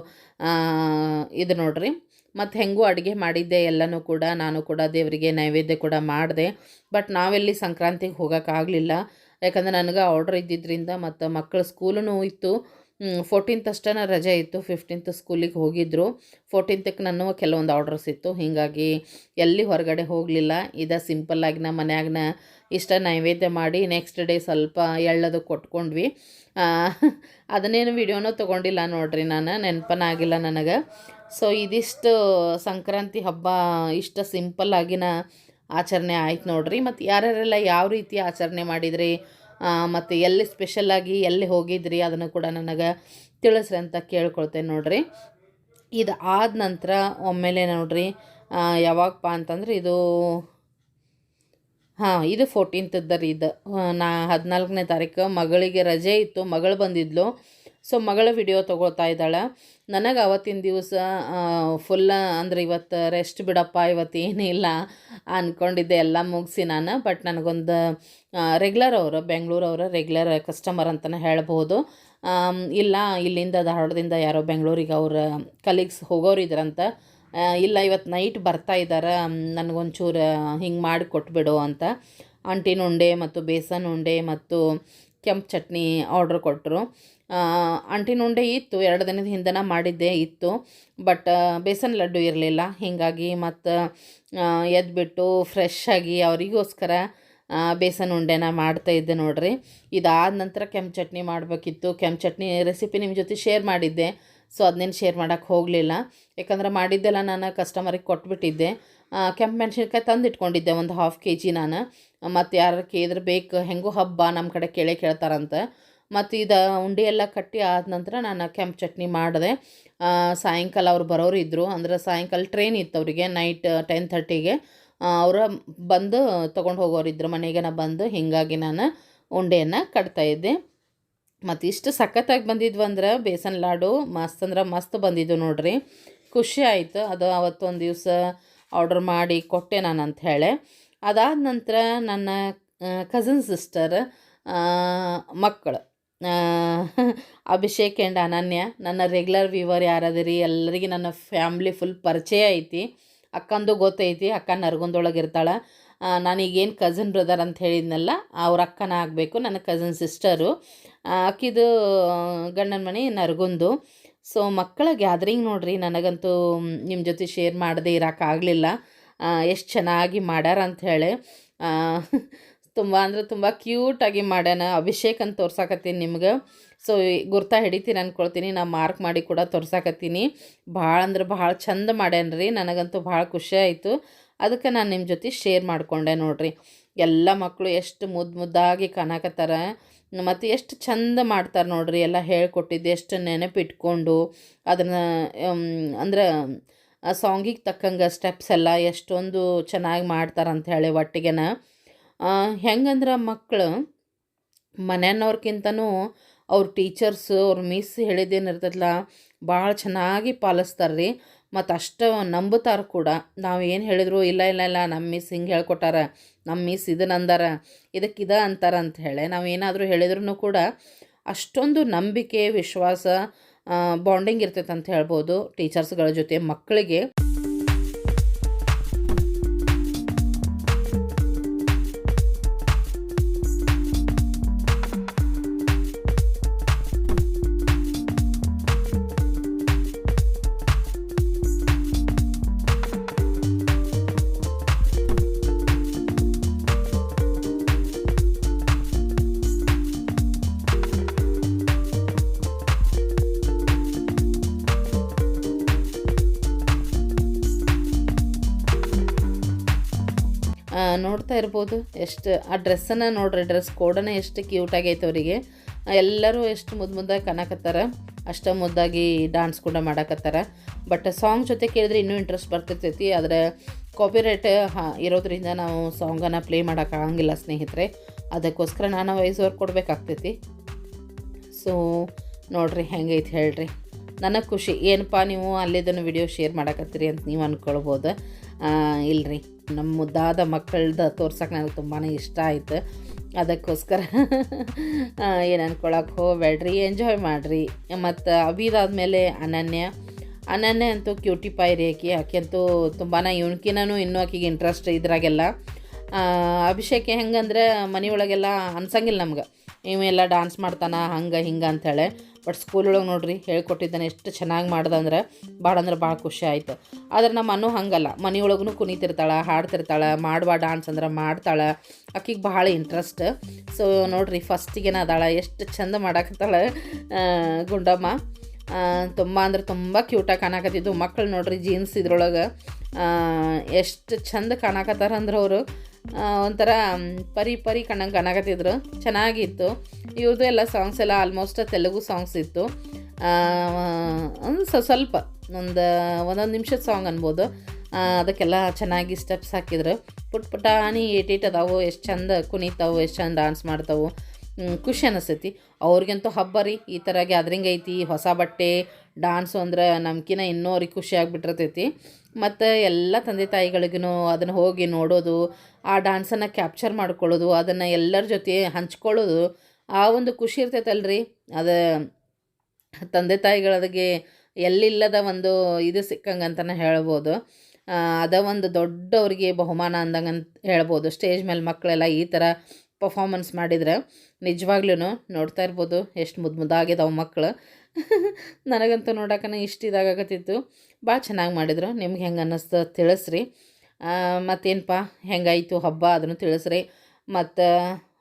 ಇದು ನೋಡ್ರಿ. ಮತ್ತು ಹೆಂಗೂ ಅಡುಗೆ ಮಾಡಿದ್ದೆ ಎಲ್ಲನೂ ಕೂಡ, ನಾನು ಕೂಡ ದೇವರಿಗೆ ನೈವೇದ್ಯ ಕೂಡ ಮಾಡಿದೆ. ಬಟ್ ನಾವೆಲ್ಲಿ ಸಂಕ್ರಾಂತಿಗೆ ಹೋಗೋಕ್ಕಾಗಲಿಲ್ಲ. ಯಾಕಂದ್ರೆ ನನಗೆ ಆರ್ಡ್ರ್ ಇದ್ದಿದ್ದರಿಂದ ಮತ್ತು ಮಕ್ಕಳ ಸ್ಕೂಲೂ ಇತ್ತು. ಫೋರ್ಟೀನ್ತ್ ಅಷ್ಟೇ ರಜೆ ಇತ್ತು. ಫಿಫ್ಟೀನ್ತ್ ಸ್ಕೂಲಿಗೆ ಹೋಗಿದ್ದರು ಫೋರ್ಟೀನ್ತಕ್ಕೆ ನಾನು ಕೆಲವೊಂದು ಆರ್ಡರ್ಸ್ ಇತ್ತು. ಹೀಗಾಗಿ ಎಲ್ಲಿ ಹೊರಗಡೆ ಹೋಗಲಿಲ್ಲ. ಇದು ಸಿಂಪಲ್ಲಾಗಿ ನಮ್ಮ ಮನ್ಯಾಗನ ಇಷ್ಟ ನೈವೇದ್ಯ ಮಾಡಿ ನೆಕ್ಸ್ಟ್ ಡೇ ಸ್ವಲ್ಪ ಎಳ್ಳದು ಕೊಟ್ಕೊಂಡ್ವಿ. ಅದನ್ನೇನು ವಿಡಿಯೋನೂ ತೊಗೊಂಡಿಲ್ಲ ನೋಡ್ರಿ ನಾನು. ನೆನಪನಾಗಿಲ್ಲ ನನಗೆ. ಸೊ ಇದಿಷ್ಟು ಸಂಕ್ರಾಂತಿ ಹಬ್ಬ ಇಷ್ಟ ಸಿಂಪಲ್ಲಾಗಿನ ಆಚರಣೆ ಆಯ್ತು ನೋಡ್ರಿ. ಮತ್ತು ಯಾರ್ಯಾರೆಲ್ಲ ಯಾವ ರೀತಿ ಆಚರಣೆ ಮಾಡಿದ್ರಿ? ಮತ್ತು ಎಲ್ಲಿ ಸ್ಪೆಷಲಾಗಿ ಎಲ್ಲಿ ಹೋಗಿದ್ರಿ ಅದನ್ನು ಕೂಡ ನನಗೆ ತಿಳಿಸ್ರಿ ಅಂತ ಕೇಳ್ಕೊಳ್ತೇನೆ ನೋಡ್ರಿ. ಇದು ಆದ ನಂತರ ಒಮ್ಮೆಲೆ ನೋಡ್ರಿ ಯಾವಾಗಪ್ಪ ಅಂತಂದ್ರೆ ಇದು, ಹಾಂ, ಇದು ಫೋರ್ಟೀನ್ತದ್ದು ರೀ ಇದು. ನಾ ಹದಿನಾಲ್ಕನೇ ತಾರೀಕು ಮಗಳಿಗೆ ರಜೆ ಇತ್ತು, ಮಗಳು ಬಂದಿದ್ಲು. ಸೊ ಮಗಳ ವಿಡಿಯೋ ತೊಗೊಳ್ತಾ ಇದ್ದಾಳೆ. ನನಗೆ ಅವತ್ತಿನ ದಿವಸ ಫುಲ್ಲ ಅಂದರೆ ಇವತ್ತು ರೆಸ್ಟ್ ಬಿಡಪ್ಪ, ಇವತ್ತು ಏನಿಲ್ಲ ಅಂದ್ಕೊಂಡಿದ್ದೆ ಎಲ್ಲ ಮುಗಿಸಿ ನಾನು. ಬಟ್ ನನಗೊಂದು ರೆಗ್ಯುಲರ್ ಅವರು ಬೆಂಗಳೂರವರು ರೆಗ್ಯುಲರ್ ಕಸ್ಟಮರ್ ಅಂತಲೇ ಹೇಳ್ಬೋದು. ಇಲ್ಲ, ಇಲ್ಲಿಂದ, ಧಾರವಾಡದಿಂದ ಯಾರೋ ಬೆಂಗಳೂರಿಗೆ ಅವ್ರ ಕಲೀಗ್ಸ್ ಹೋಗೋರು ಇದ್ರಂತ ಇಲ್ಲ, ಇವತ್ತು ನೈಟ್ ಬರ್ತಾ ಇದ್ದಾರೆ ನನಗೊಂಚೂರು ಹಿಂಗೆ ಮಾಡಿ ಕೊಟ್ಬಿಡು ಅಂತ ಅಂಟಿನ ಉಂಡೆ ಮತ್ತು ಬೇಸನ್ ಉಂಡೆ ಮತ್ತು ಕೆಂಪು ಚಟ್ನಿ ಆರ್ಡ್ರ್ ಕೊಟ್ಟರು ಅಂಟಿನ ಉಂಡೆ ಇತ್ತು, ಎರಡು ದಿನದ ಹಿಂದನ ಮಾಡಿದ್ದೆ ಇತ್ತು ಬಟ್ ಬೇಸನ್ ಲಡ್ಡು ಇರಲಿಲ್ಲ. ಹೀಗಾಗಿ ಮತ್ತು ಎದ್ಬಿಟ್ಟು ಫ್ರೆಶ್ ಆಗಿ ಅವರಿಗೋಸ್ಕರ ಬೇಸನ್ ಉಂಡೆನ ಮಾಡ್ತಾ ಇದ್ದೆ ನೋಡ್ರಿ. ಇದಾದ ನಂತರ ಕೆಂಪು ಚಟ್ನಿ ಮಾಡಬೇಕಿತ್ತು. ಕೆಂಪು ಚಟ್ನಿ ರೆಸಿಪಿ ನಿಮ್ಮ ಜೊತೆ ಶೇರ್ ಮಾಡಿದ್ದೆ ಸೊ ಅದನ್ನೇನು ಶೇರ್ ಮಾಡೋಕ್ಕೆ ಹೋಗಲಿಲ್ಲ. ಯಾಕಂದ್ರೆ ಮಾಡಿದ್ದೆಲ್ಲ ನಾನು ಕಸ್ಟಮರಿಗೆ ಕೊಟ್ಬಿಟ್ಟಿದ್ದೆ. ಕೆಂಪು ಮೆಣಸಿನ್ಕಾಯಿ ತಂದು ಇಟ್ಕೊಂಡಿದ್ದೆ ಒಂದು ಹಾಫ್ ಕೆ ಜಿ ನಾನು. ಮತ್ತು ಯಾರು ಕೇಳಿದ್ರೆ ಬೇಕು, ಹೆಂಗೂ ಹಬ್ಬ ನಮ್ಮ ಕಡೆ ಕೇಳೇ ಕೇಳ್ತಾರಂತ. ಮತ್ತು ಇದು ಉಂಡೆ ಎಲ್ಲ ಕಟ್ಟಿ ಆದ ನಂತರ ನಾನು ಕೆಂಪು ಚಟ್ನಿ ಮಾಡಿದೆ. ಸಾಯಂಕಾಲ ಅವ್ರು ಬರೋರು ಇದ್ದರು ಅಂದ್ರೆ ಸಾಯಂಕಾಲ ಟ್ರೈನ್ ಇತ್ತು ಅವರಿಗೆ ನೈಟ್ ಟೆನ್ ಥರ್ಟಿಗೆ ಅವರ ಬಂದು ತೊಗೊಂಡು ಹೋಗೋರಿದ್ರು ಮನೆಗೆ ನಾನು ಬಂದು ಹೀಗಾಗಿ ನಾನು ಉಂಡೆಯನ್ನು ಕಟ್ತಾ ಇದ್ದೆ. ಮತ್ತು ಇಷ್ಟು ಸಖತ್ತಾಗಿ ಬಂದಿದ್ವು ಅಂದ್ರೆ ಬೇಸನ್ ಲಾಡು ಮಸ್ತ್ ಅಂದ್ರೆ ಮಸ್ತ್ ಬಂದಿದ್ದು ನೋಡ್ರಿ. ಖುಷಿ ಆಯಿತು. ಅದು ಅವತ್ತೊಂದು ದಿವಸ ಆರ್ಡರ್ ಮಾಡಿ ಕೊಟ್ಟೆ ನಾನು ಅಂತ ಹೇಳಿ. ಅದಾದ ನಂತರ ನನ್ನ ಕಸಿನ್ ಸಿಸ್ಟರ್ ಮಕ್ಕಳು. ಅಭಿಷೇಕ್ ಆ್ಯಂಡ್ ಅನನ್ಯ, ನನ್ನ ರೆಗ್ಯುಲರ್ ವ್ಯೂವರ್ ಯಾರದಿರಿ, ಎಲ್ಲರಿಗೆ ನನ್ನ ಫ್ಯಾಮ್ಲಿ ಫುಲ್ ಪರಿಚಯ ಐತಿ. ಅಕ್ಕಂದು ಗೊತ್ತೈತಿ, ಅಕ್ಕ ನರಗುಂದೊಳಗೆ ಇರ್ತಾಳೆ. ನಾನೀಗೇನು ಕಸಿನ್ ಬ್ರದರ್ ಅಂತ ಹೇಳಿದ್ನಲ್ಲ, ಅವ್ರ ಅಕ್ಕನ ಆಗಬೇಕು, ನನ್ನ ಕಸಿನ್ ಸಿಸ್ಟರು ಅಕ್ಕಿದು, ಗಂಡನ ಮನೆ ನರಗುಂದು. ಸೊ ಮಕ್ಕಳ ಗ್ಯಾದರಿಂಗ್ ನೋಡ್ರಿ, ನನಗಂತೂ ನಿಮ್ಮ ಜೊತೆ ಶೇರ್ ಮಾಡದೇ ಇರೋಕ್ಕಾಗಲಿಲ್ಲ ಎಷ್ಟು ಚೆನ್ನಾಗಿ ಮಾಡ್ಯಾರ ಅಂತ ಹೇಳಿ. ತುಂಬ ಅಂದ್ರೆ ತುಂಬ ಕ್ಯೂಟಾಗಿ ಮಾಡ್ಯಾನ. ಅಭಿಷೇಕ್ ಅಂತ ತೋರ್ಸಾಕತ್ತೀನಿ ನಿಮ್ಗೆ. ಸೊ ಗುರ್ತಾ ಹಿಡಿತೀನಿ ಅಂದ್ಕೊಳ್ತೀನಿ ನಾ ಮಾರ್ಕ್ ಮಾಡಿ ಕೂಡ ತೋರ್ಸಾಕತ್ತೀನಿ. ಭಾಳ ಅಂದ್ರೆ ಭಾಳ ಚಂದ ಮಾಡ್ಯಾನ ರೀ ನನಗಂತೂ ಭಾಳ ಖುಷಿ ಆಯಿತು. ಅದಕ್ಕೆ ನಾನು ನಿಮ್ಮ ಜೊತೆ ಶೇರ್ ಮಾಡಿಕೊಂಡೆ ನೋಡ್ರಿ. ಎಲ್ಲ ಮಕ್ಕಳು ಎಷ್ಟು ಮುದ್ದು ಮುದ್ದಾಗಿ ಕಾಣಕತ್ತಾರ. ಮತ್ತು ಎಷ್ಟು ಚಂದ ಮಾಡ್ತಾರೆ ನೋಡ್ರಿ. ಎಲ್ಲ ಹೇಳ್ಕೊಟ್ಟಿದ್ದು ಎಷ್ಟು ನೆನಪಿಟ್ಕೊಂಡು ಅದನ್ನು ಅಂದ್ರೆ, ಆ ಸಾಂಗಿಗೆ ತಕ್ಕಂಗೆ ಸ್ಟೆಪ್ಸ್ ಎಲ್ಲ ಎಷ್ಟೊಂದು ಚೆನ್ನಾಗಿ ಮಾಡ್ತಾರೆ ಅಂತ ಹೇಳಿ ಒಟ್ಟಿಗೆನ. ಹೆಂಗಂದ್ರೆ ಮಕ್ಕಳು ಮನೆಯವ್ರಕ್ಕಿಂತನೂ ಅವ್ರ ಟೀಚರ್ಸ್ ಅವ್ರ ಮಿಸ್ ಹೇಳಿದ್ದೇನಿರ್ತದಲ್ಲ ಭಾಳ ಚೆನ್ನಾಗಿ ಪಾಲಿಸ್ತಾರೆ ರೀ ಮತ್ತು ಅಷ್ಟು ನಂಬುತ್ತಾರೆ ಕೂಡ. ನಾವು ಏನು ಹೇಳಿದ್ರು, ಇಲ್ಲ ಇಲ್ಲ ಇಲ್ಲ ನಮ್ಮ ಮಿಸ್ ಹಿಂಗೆ ಹೇಳ್ಕೊಟ್ಟಾರ ನಮ್ಮ ಮಿಸ್ ಇದನ್ನ ಅಂದಾರ ಇದಕ್ಕೆ ಇದ ಅಂತಾರ ಅಂತ ಹೇಳಿ ನಾವು ಏನಾದರೂ ಹೇಳಿದ್ರು ಕೂಡ ಅಷ್ಟೊಂದು ನಂಬಿಕೆ, ವಿಶ್ವಾಸ ಬಾಂಡಿಂಗ್ ಇರ್ತೈತೆ ಅಂತ ಹೇಳ್ಬೋದು ಟೀಚರ್ಸ್ಗಳ ಜೊತೆ ಮಕ್ಕಳಿಗೆ ನೋಡ್ತಾ ಇರ್ಬೋದು. ಎಷ್ಟು, ಆ ಡ್ರೆಸ್ಸನ್ನು ನೋಡ್ರಿ, ಡ್ರೆಸ್ ಕೋಡನೇ ಎಷ್ಟು ಕ್ಯೂಟ್ ಆಗೈತೆ ಅವರಿಗೆ. ಎಲ್ಲರೂ ಎಷ್ಟು ಮುದ್ದು ಮುದ್ದಾಗಿ ಕಾಣಕತ್ತಾರ ಅಷ್ಟ ಮುದ್ದಾಗಿ ಡಾನ್ಸ್ ಕೂಡ ಮಾಡಕತ್ತಾರ. ಬಟ್ ಸಾಂಗ್ ಜೊತೆ ಕೇಳಿದ್ರೆ ಇನ್ನೂ ಇಂಟ್ರೆಸ್ಟ್ ಬರ್ತಿರ್ತೈತಿ. ಆದರೆ ಕಾಪಿರೈಟ್ ಇರೋದ್ರಿಂದ ನಾವು ಸಾಂಗನ್ನು ಪ್ಲೇ ಮಾಡೋಕ್ಕಾಗಂಗಿಲ್ಲ ಸ್ನೇಹಿತರೆ. ಅದಕ್ಕೋಸ್ಕರ ನಾನು ವಾಯ್ಸ್ ಓವರ್ ಕೊಡಬೇಕಾಗ್ತೈತಿ. ಸೊ ನೋಡ್ರಿ ಹೆಂಗೈತೆ ಹೇಳ್ರಿ. ನನಗೆ ಖುಷಿ. ಏನಪ್ಪ ನೀವು ಅಲ್ಲಿದ್ದನ್ನು ವಿಡಿಯೋ ಶೇರ್ ಮಾಡಕತ್ತೀರಿ ಅಂತ ನೀವು ಅಂದ್ಕೊಳ್ಬೋದು ಇಲ್ರಿ. ನಮ್ಮ ಮುದ್ದಾದ ಮಕ್ಕಳ್ದ ತೋರ್ಸಕ್ಕೆ ನನಗೆ ತುಂಬಾ ಇಷ್ಟ ಆಯ್ತು. ಅದಕ್ಕೋಸ್ಕರ ಏನು ಅನ್ಕೊಳಕ್ಕೆ ಹೋಗಬೇಡ್ರಿ ಎಂಜಾಯ್ ಮಾಡಿರಿ. ಮತ್ತು ಅಭಿದಾದ್ಮೇಲೆ ಅನನ್ಯ. ಅನನ್ಯ ಅಂತೂ ಕ್ಯೂಟಿ ಪಾಯ್ ರೀ ಆಕೆ. ಆಕೆ ಅಂತೂ ತುಂಬಾ ಇವನ್ಕಿನೂ ಇನ್ನೂ ಆಕೆಗೆ ಇಂಟ್ರೆಸ್ಟ್ ಇದ್ರಾಗೆಲ್ಲ. ಅಭಿಷೇಕ್ ಹೆಂಗಂದ್ರೆ ಮನೆಯೊಳಗೆಲ್ಲ ಅನ್ಸಂಗಿಲ್ಲ ನಮ್ಗೆ. ಇವೆಲ್ಲ ಡಾನ್ಸ್ ಮಾಡ್ತಾನೆ, ಹಂಗೆ ಹಿಂಗೆ ಅಂಥೇಳಿ ಬಟ್ ಸ್ಕೂಲ್ ಒಳಗೆ ನೋಡ್ರಿ ಹೇಳ್ಕೊಟ್ಟಿದ್ದಾನೆ ಎಷ್ಟು ಚೆನ್ನಾಗಿ ಮಾಡ್ದೆ ಅಂದ್ರೆ ಭಾಳ ಅಂದ್ರೆ ಭಾಳ ಖುಷಿ ಆಯಿತು. ಆದ್ರೆ ನಮ್ಮ ಅನ್ನು ಹಂಗಲ್ಲ. ಮನೆಯೊಳಗೂ ಕುಣಿತಿರ್ತಾಳೆ, ಹಾಡ್ತಿರ್ತಾಳೆ, ಮಾಡುವ ಡಾನ್ಸ್ ಅಂದ್ರೆ ಮಾಡ್ತಾಳೆ. ಆಕಿಗೆ ಭಾಳ ಇಂಟ್ರೆಸ್ಟ್ ಸೊ ನೋಡ್ರಿ ಫಸ್ಟಿಗೆ ಅದಾಳ, ಎಷ್ಟು ಚಂದ ಮಾಡಾಕತ್ತಾಳೆ ಗುಂಡಮ್ಮ. ತುಂಬ ಅಂದ್ರೆ ತುಂಬ ಕ್ಯೂಟಾಗಿ ಕಾಣಕತ್ತಿದ್ದು ಮಕ್ಕಳು ನೋಡ್ರಿ ಜೀನ್ಸ್ ಇದ್ರೊಳಗೆ. ಎಷ್ಟು ಚಂದ ಕಾಣಕತ್ತಾರ ಅಂದ್ರೆ ಅವರು. ಒಂಥರ ಪರಿ ಪರಿ ಕಣ್ಣಂಗೆ ಕಾಣಕತ್ತಿದ್ರು ಚೆನ್ನಾಗಿತ್ತು. ಇವ್ರದ್ದು ಎಲ್ಲ ಸಾಂಗ್ಸ್ ಎಲ್ಲ ಆಲ್ಮೋಸ್ಟ್ ತೆಲುಗು ಸಾಂಗ್ಸ್ ಇತ್ತು. ಒಂದು ಸ್ವಲ್ಪ, ಒಂದು, ಒಂದೊಂದು ನಿಮಿಷದ ಸಾಂಗ್ ಅನ್ಬೋದು. ಅದಕ್ಕೆಲ್ಲ ಚೆನ್ನಾಗಿ ಸ್ಟೆಪ್ಸ್ ಹಾಕಿದ್ರು. ಪುಟ್ ಪುಟಾನಿ ಏಟೇಟ್ ಅದಾವು, ಎಷ್ಟು ಚಂದ ಕುಣಿತಾವು, ಎಷ್ಟು ಚಂದ ಡಾನ್ಸ್ ಮಾಡ್ತಾವು. ಖುಷಿ ಅನ್ನಿಸ್ತೈತಿ ಅವ್ರಿಗಂತೂ ಹಬ್ಬ ರೀ, ಈ ಥರ ಗ್ಯಾದ್ರಿಂಗ್ ಐತಿ, ಹೊಸ ಬಟ್ಟೆ ಡಾನ್ಸು ಅಂದ್ರೆ ನಮ್ಕಿನ ಇನ್ನೂ ಅವ್ರಿಗೆ ಖುಷಿ ಆಗಿಬಿಟ್ಟಿರ್ತೈತಿ. ಮತ್ತು ಎಲ್ಲ ತಂದೆ ತಾಯಿಗಳಿಗೂ ಅದನ್ನು ಹೋಗಿ ನೋಡೋದು, ಆ ಡಾನ್ಸನ್ನು ಕ್ಯಾಪ್ಚರ್ ಮಾಡ್ಕೊಳ್ಳೋದು, ಅದನ್ನು ಎಲ್ಲರ ಜೊತೆ ಹಂಚ್ಕೊಳ್ಳೋದು, ಆ ಒಂದು ಖುಷಿ ಇರ್ತೈತಲ್ರಿ. ಅದು ತಂದೆ ತಾಯಿಗಳಿಗೆ ಎಲ್ಲಿಲ್ಲದ ಒಂದು ಇದು ಸಿಕ್ಕಂಗೆ ಅಂತಲೇ ಹೇಳ್ಬೋದು ಅದ ಒಂದು ದೊಡ್ಡ ಅವ್ರಿಗೆ ಬಹುಮಾನ ಅಂದಂಗೆ ಅಂತ ಹೇಳ್ಬೋದು. ಸ್ಟೇಜ್ ಮೇಲೆ ಮಕ್ಕಳೆಲ್ಲ ಈ ಥರ ಪರ್ಫಾರ್ಮೆನ್ಸ್ ಮಾಡಿದ್ರೆ. ನಿಜವಾಗ್ಲೂ ನೋಡ್ತಾ ಇರ್ಬೋದು ಎಷ್ಟು ಮುದ್ದು ಮುದ್ದಾಗಿದಾವೆ ಮಕ್ಕಳು ನನಗಂತೂ ನೋಡೋಕೆ ಇಷ್ಟ ಇದಾಗತ್ತಿತ್ತು ಭಾಳ ಚೆನ್ನಾಗಿ ಮಾಡಿದ್ರು. ನಿಮ್ಗೆ ಹೆಂಗೆ ಅನ್ನಿಸ್ತು ತಿಳಿಸ್ರಿ. ಮತ್ತೇನಪ್ಪ ಹೆಂಗಾಯಿತು ಹಬ್ಬ? ಅದನ್ನು ತಿಳಿಸ್ರಿ. ಮತ್ತು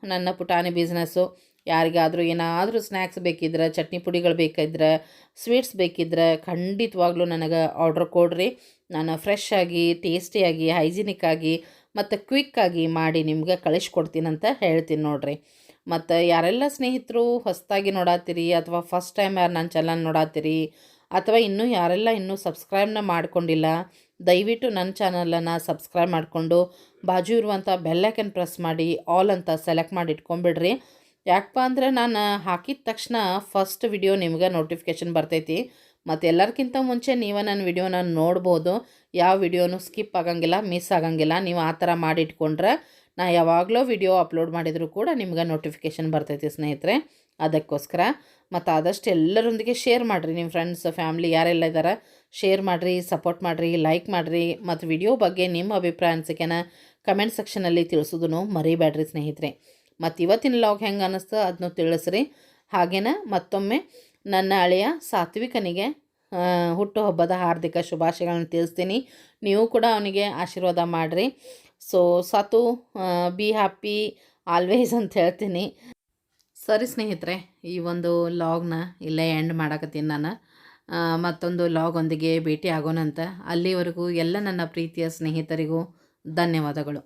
ನನ್ನ ಪುಟಾಣಿ ಬಿಸ್ನೆಸ್ಸು ಯಾರಿಗಾದರೂ ಏನಾದರೂ ಸ್ನ್ಯಾಕ್ಸ್ ಬೇಕಿದ್ರೆ, ಚಟ್ನಿ ಪುಡಿಗಳು ಬೇಕಿದ್ರೆ ಸ್ವೀಟ್ಸ್ ಬೇಕಿದ್ರೆ ಖಂಡಿತವಾಗ್ಲೂ ನನಗೆ ಆರ್ಡ್ರ್ ಕೊಡ್ರಿ. ನಾನು ಫ್ರೆಶ್ ಆಗಿ ಟೇಸ್ಟಿಯಾಗಿ ಹೈಜಿನಿಕ್ಕಾಗಿ ಮತ್ತು ಕ್ವಿಕ್ಕಾಗಿ ಮಾಡಿ ನಿಮ್ಗೆ ಕಳಿಸ್ಕೊಡ್ತೀನಂತ ಹೇಳ್ತೀನಿ ನೋಡ್ರಿ. ಮತ್ತು ಯಾರೆಲ್ಲ ಸ್ನೇಹಿತರು ಹೊಸದಾಗಿ ನೋಡಾತ್ತೀರಿ ಅಥವಾ ಫಸ್ಟ್ ಟೈಮ್ ಯಾರು ನನ್ನ ಚಾನಲ್ ನೋಡಾತ್ತೀರಿ ಅಥವಾ ಇನ್ನೂ ಯಾರೆಲ್ಲ ಇನ್ನೂ ಸಬ್ಸ್ಕ್ರೈಬ್ನ ಮಾಡ್ಕೊಂಡಿಲ್ಲ, ದಯವಿಟ್ಟು ನನ್ನ ಚಾನಲನ್ನು ಸಬ್ಸ್ಕ್ರೈಬ್ ಮಾಡಿಕೊಂಡು ಬಾಜು ಇರುವಂಥ ಬೆಲ್ಲೈಕನ್ ಪ್ರೆಸ್ ಮಾಡಿ ಆಲ್ ಅಂತ ಸೆಲೆಕ್ಟ್ ಮಾಡಿ ಇಟ್ಕೊಂಬಿಡ್ರಿ ಯಾಕಪ್ಪ ಅಂದರೆ ನಾನು ಹಾಕಿದ ತಕ್ಷಣ ಫಸ್ಟ್ ವಿಡಿಯೋ ನಿಮಗೆ ನೋಟಿಫಿಕೇಷನ್ ಬರ್ತೈತಿ. ಮತ್ತು ಎಲ್ಲರಿಗಿಂತ ಮುಂಚೆ ನೀವು ನನ್ನ ವಿಡಿಯೋನ ನೋಡ್ಬೋದು. ಯಾವ ವಿಡಿಯೋನು ಸ್ಕಿಪ್ ಆಗಂಗಿಲ್ಲ ಮಿಸ್ ಆಗಂಗಿಲ್ಲ, ನೀವು ಆ ಥರ ಮಾಡಿ ಇಟ್ಕೊಂಡ್ರೆ ನಾ ಯಾವಾಗಲೂ ವಿಡಿಯೋ ಅಪ್ಲೋಡ್ ಮಾಡಿದರೂ ಕೂಡ ನಿಮ್ಗೆ ನೋಟಿಫಿಕೇಷನ್ ಬರ್ತೈತಿ ಸ್ನೇಹಿತರೆ. ಅದಕ್ಕೋಸ್ಕರ ಮತ್ತು ಆದಷ್ಟು ಎಲ್ಲರೊಂದಿಗೆ ಶೇರ್ ಮಾಡಿರಿ. ನಿಮ್ಮ ಫ್ರೆಂಡ್ಸ್ ಫ್ಯಾಮ್ಲಿ ಯಾರೆಲ್ಲ ಇದ್ದಾರೆ ಶೇರ್ ಮಾಡಿರಿ ಸಪೋರ್ಟ್ ಮಾಡಿರಿ ಲೈಕ್ ಮಾಡಿರಿ. ಮತ್ತು ವಿಡಿಯೋ ಬಗ್ಗೆ ನಿಮ್ಮ ಅಭಿಪ್ರಾಯ ಅನಿಸಿಕೆನ ಕಮೆಂಟ್ ಸೆಕ್ಷನಲ್ಲಿ ತಿಳಿಸೋದನ್ನು ಮರಿಬೇಡ್ರಿ ಸ್ನೇಹಿತರೆ. ಮತ್ತು ಇವತ್ತಿನ ಲಾಗ್ ಹೆಂಗೆ ಅನ್ನಿಸ್ತು ಅದನ್ನು ತಿಳಿಸ್ರಿ. ಹಾಗೇನ ಮತ್ತೊಮ್ಮೆ ನನ್ನ ಹಳೆಯ ಸಾತ್ವಿಕನಿಗೆ ಹುಟ್ಟುಹಬ್ಬದ ಹಾರ್ದಿಕ ಶುಭಾಶಯಗಳನ್ನು ತಿಳಿಸ್ತೀನಿ. ನೀವು ಕೂಡ ಅವನಿಗೆ ಆಶೀರ್ವಾದ ಮಾಡಿರಿ. ಸೊ ಸತು ಬಿ ಹ್ಯಾಪಿ ಆಲ್ವೇಸ್ ಅಂತ ಹೇಳ್ತೀನಿ. ಸರಿ ಸ್ನೇಹಿತರೆ, ಈ ಒಂದು ಲಾಗ್ನ ಇಲ್ಲೇ ಎಂಡ್ ಮಾಡಕತ್ತೀನಿ ನಾನು. ಮತ್ತೊಂದು ಮತ್ತೊಂದು ಲಾಗೊಂದಿಗೆ ಭೇಟಿ ಆಗೋಣಂತ. ಅಲ್ಲಿವರೆಗೂ ಎಲ್ಲ ನನ್ನ ಪ್ರೀತಿಯ ಸ್ನೇಹಿತರಿಗೂ ಧನ್ಯವಾದಗಳು.